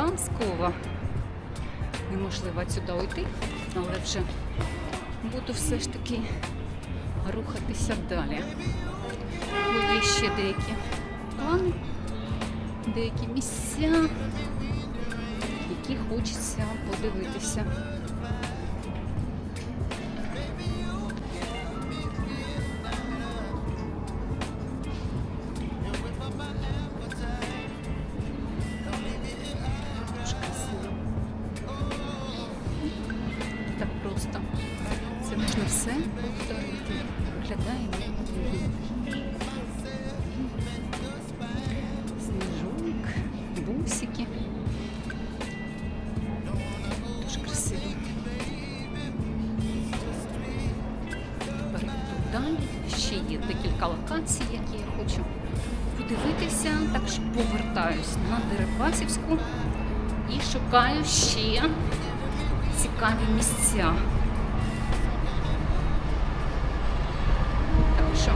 виглядає. Неможливо сюди уйти, але вже буду все ж таки рухатися далі. Були ще деякі плани, деякі місця, які хочеться подивитися. Все. Виглядає. Сніжок, бусики. Дуже красиво. Далі. Ще є декілька локацій, які я хочу подивитися. Так що повертаюсь на Дерибасівську і шукаю ще цікаві місця. Що,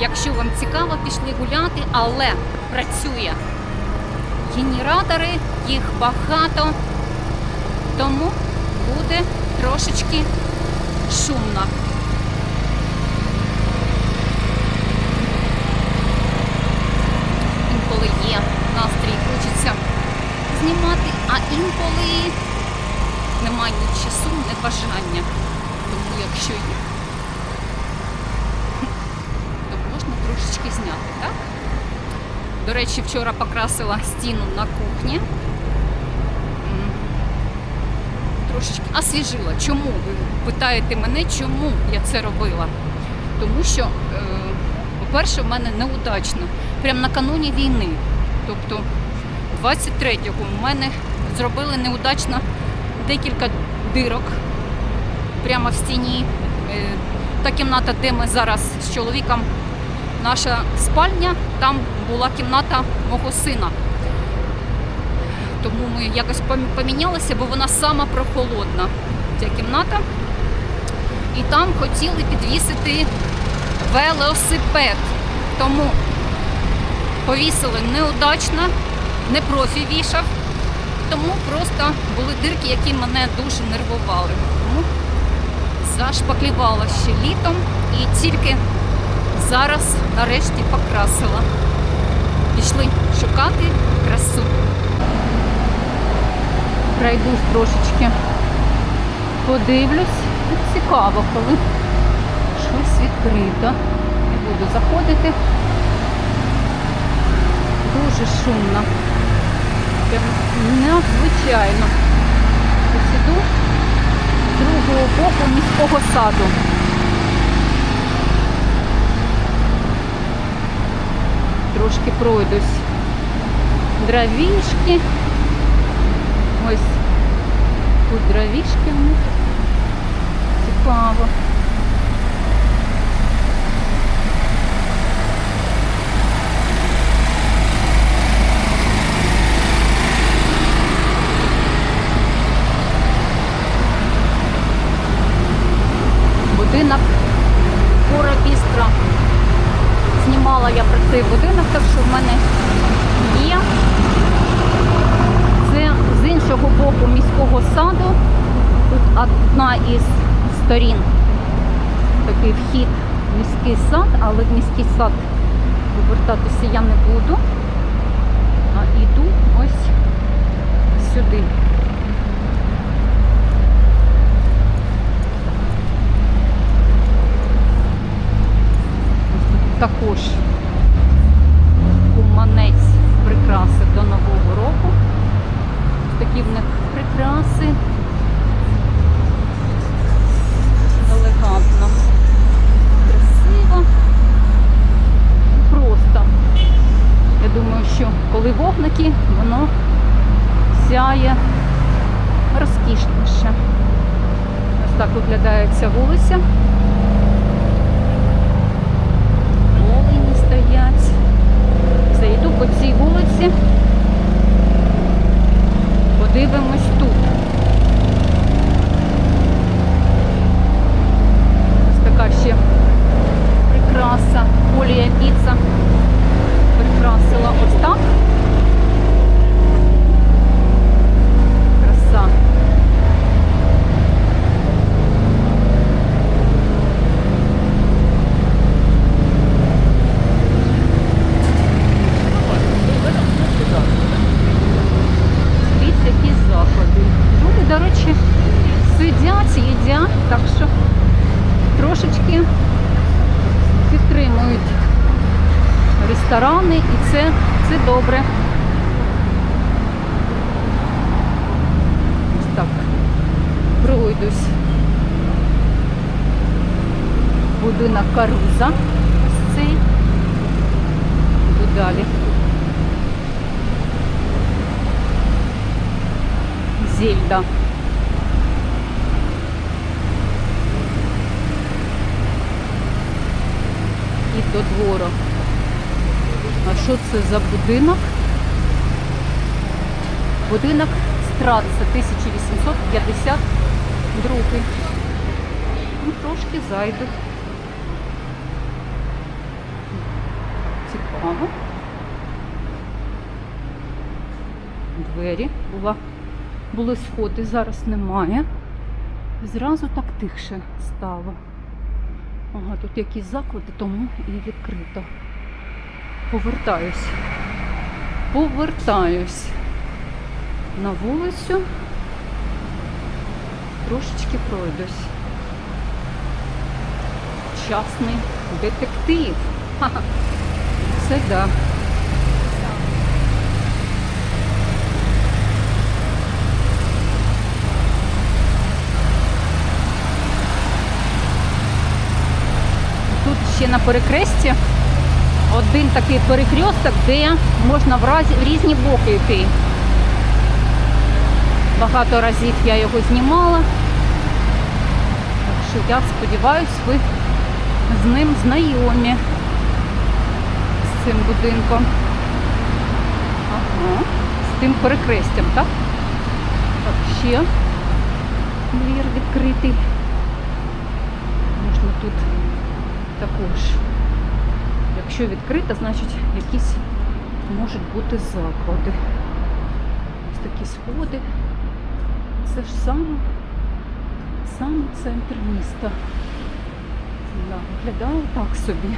якщо вам цікаво, пішли гуляти, але працює генератори, їх багато, тому буде трошечки шумно. Інколи є настрій, хочеться знімати, а інколи немає ні часу, ні бажання. Тому якщо є, то можна трошечки зняти, так? До речі, вчора покрасила стіну на кухні. Трошечки освіжила. Чому? Ви питаєте мене, чому я це робила? Тому що, е, по-перше, в мене неудачно. Прямо накануні війни. Тобто 23-го в мене зробили неудачно декілька дирок прямо в стіні. Е, Та кімната, де ми зараз з чоловіком, наша спальня, там була кімната мого сина. Тому ми якось помінялися, бо вона сама прохолодна, ця кімната. І там хотіли підвісити велосипед. Тому повісили неудачно, не профі вішав. Тому просто були дирки, які мене дуже нервували. Тому зашпаклювала ще літом і тільки зараз нарешті покрасила. Пішли шукати красу. Пройдусь трошечки, подивлюсь. Цікаво, коли щось відкрито. Не буду заходити. Дуже шумно. Прям надзвичайно. Ось з другого боку міського саду. Трошки пройдусь. Дровішки. Ось тут дровішки в них. Цей будинок, так що в мене є. Це з іншого боку міського саду. Тут одна із сторін. Такий вхід в міський сад, але в міський сад повертатися я не буду. А йду ось сюди. також прикраси до Нового року. Такі в них прикраси. Елегантно. Красиво. Просто. Я думаю, що коли вогники, воно сяє розкішніше. Ось так виглядає ця вулиця. ресторани, і це, це добре. Ось так, пройдусь. Будинок Каруза ось цей. Буду далі. Зельда. І до двору. А що це за будинок? Будинок Страца 1852. Ну, трошки зайду. Цікаво. Двері була. Були сходи, зараз немає. Зразу так тихше стало. Ага, тут якісь заклади, тому і відкрито. Повертаюсь. Повертаюсь на вулицю. Трошечки пройдусь. Частний детектив. Ха-ха. Це да. Тут ще на перекресті один такий перехресток, де можна в, разі, в різні боки йти. Багато разів я його знімала. Так що я сподіваюся, ви з ним знайомі з цим будинком. Ага, з тим перекрестям, так? Так, ще двір відкритий. Можна тут також. Якщо відкрита, значить якісь можуть бути заклади. Ось такі сходи. Це ж саме, саме центр міста. Да, виглядає так собі.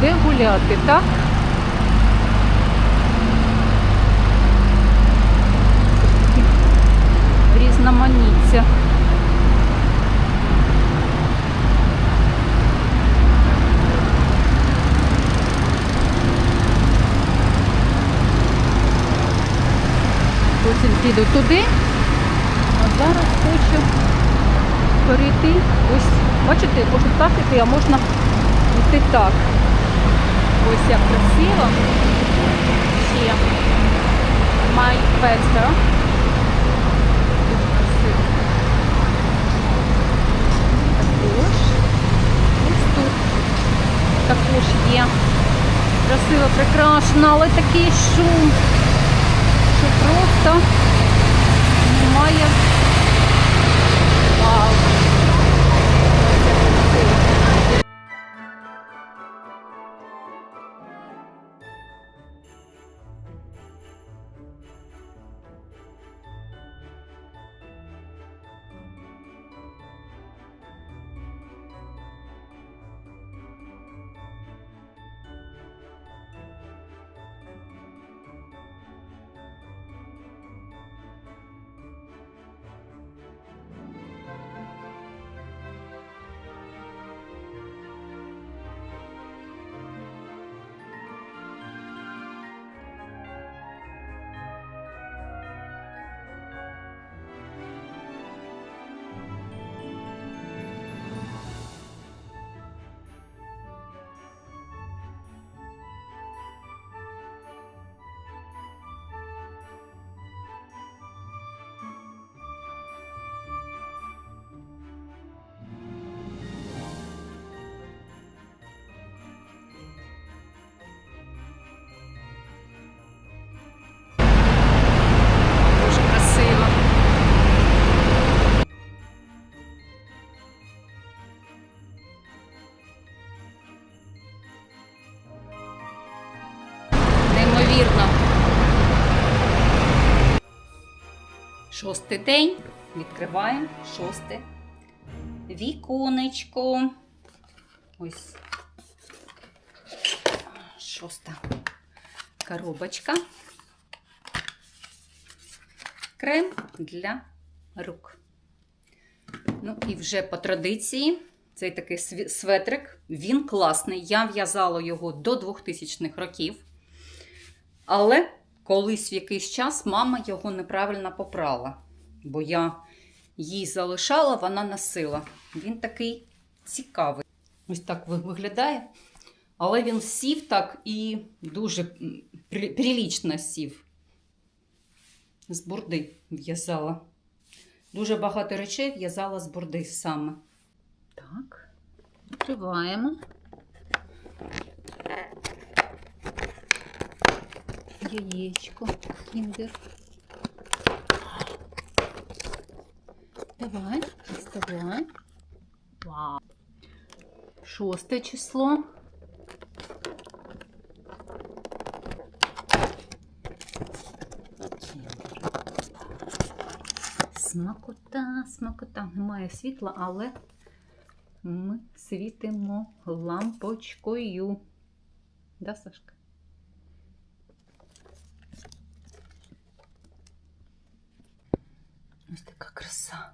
Де гуляти, так? Такі Різноманіття. Піду туди, а зараз хочу перейти. Ось, бачите, можна так іти, а можна йти так. Ось як красиво. Ще май песто. Також ось тут також є красиво прикрашено, але такий шум, що просто немає. Шостий день. Відкриваємо шосте віконечко. Ось шоста коробочка. Крем для рук. Ну і вже по традиції Цей такий светрик. Він класний. Я в'язала його до 2000-х років. Але колись в якийсь час мама його неправильно попрала. Бо я їй залишала, вона носила. Він такий цікавий. Ось так виглядає. Але він сів так і дуже при- прилічно сів. З бурди в'язала. Дуже багато речей в'язала з бурди саме. Так, відкриваємо. Яєчко, кіндер. Давай, доставай. Вау. Шосте число. Смакота, смакота. Немає світла, але ми світимо лампочкою. Да, Сашка? Ось така краса.